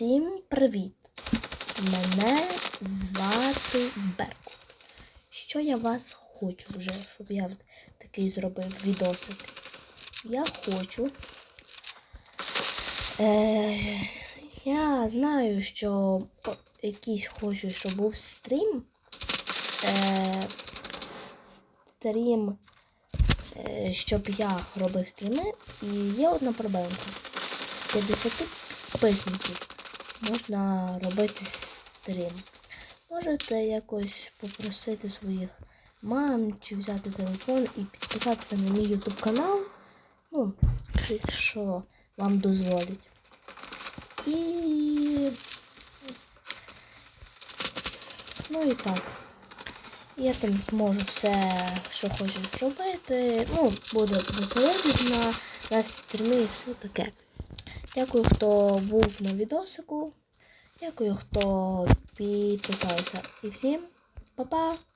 Всім привіт! Мене звати Беркут. Що я вас хочу вже, щоб я такий зробив відосик. Я хочу. Е, я знаю, що якийсь хочу, щоб був стрім. Е, стрім, е, щоб я робив стріми. І є одна проблемка. З 50 підписників можна робити стрім. Можете якось попросити своїх мам чи взяти телефон і підписатися на мій YouTube канал. Ну, якщо вам дозволять. І. Ну і так. Я там зможу все, що хочу зробити. Ну, буду виходити на, на стріми і все таке. Дякую, хто був на відосику. Дякую, хто підписався. І всім па-па!